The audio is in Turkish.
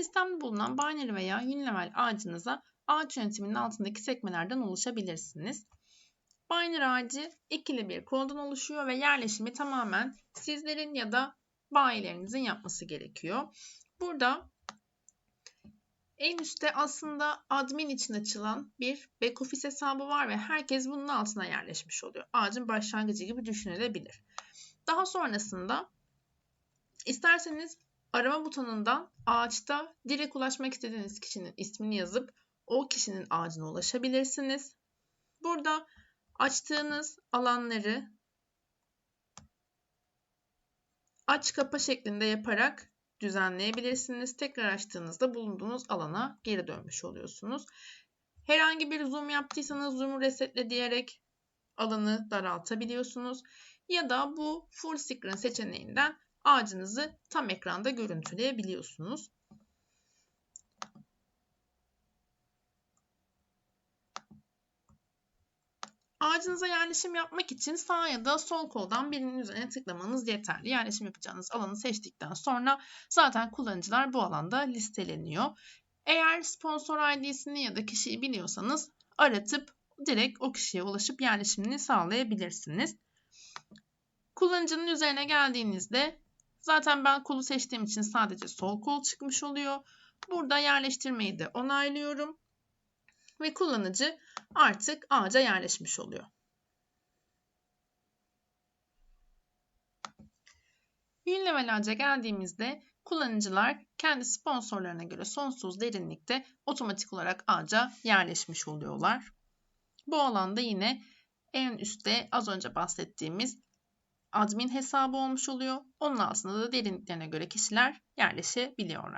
Sistemde bulunan binary veya unilevel ağacınıza ağaç yönetiminin altındaki sekmelerden ulaşabilirsiniz. Binary ağacı ikili bir koldan oluşuyor ve yerleşimi tamamen sizlerin ya da bayilerinizin yapması gerekiyor. Burada en üstte aslında admin için açılan bir back office hesabı var ve herkes bunun altına yerleşmiş oluyor. Ağacın başlangıcı gibi düşünülebilir. Daha sonrasında isterseniz arama butonundan ağaçta direkt ulaşmak istediğiniz kişinin ismini yazıp o kişinin ağacına ulaşabilirsiniz. Burada açtığınız alanları aç kapa şeklinde yaparak düzenleyebilirsiniz. Tekrar açtığınızda bulunduğunuz alana geri dönmüş oluyorsunuz. Herhangi bir zoom yaptıysanız zoom'u resetle diyerek alanı daraltabiliyorsunuz. Ya da bu full screen seçeneğinden ağacınızı tam ekranda görüntüleyebiliyorsunuz. Ağacınıza yerleşim yapmak için sağ ya da sol koldan birinin üzerine tıklamanız yeterli. Yerleşim yapacağınız alanı seçtikten sonra zaten kullanıcılar bu alanda listeleniyor. Eğer sponsor ID'sini ya da kişiyi biliyorsanız aratıp direkt o kişiye ulaşıp yerleşimini sağlayabilirsiniz. Kullanıcının üzerine geldiğinizde zaten ben kolu seçtiğim için sadece sol kol çıkmış oluyor. Burada yerleştirmeyi de onaylıyorum ve kullanıcı artık ağaca yerleşmiş oluyor. Unilevel ağaca geldiğimizde kullanıcılar kendi sponsorlarına göre sonsuz derinlikte otomatik olarak ağaca yerleşmiş oluyorlar. Bu alanda yine en üstte az önce bahsettiğimiz admin hesabı olmuş oluyor. Onun altında da derinliklerine göre kişiler yerleşebiliyorlar.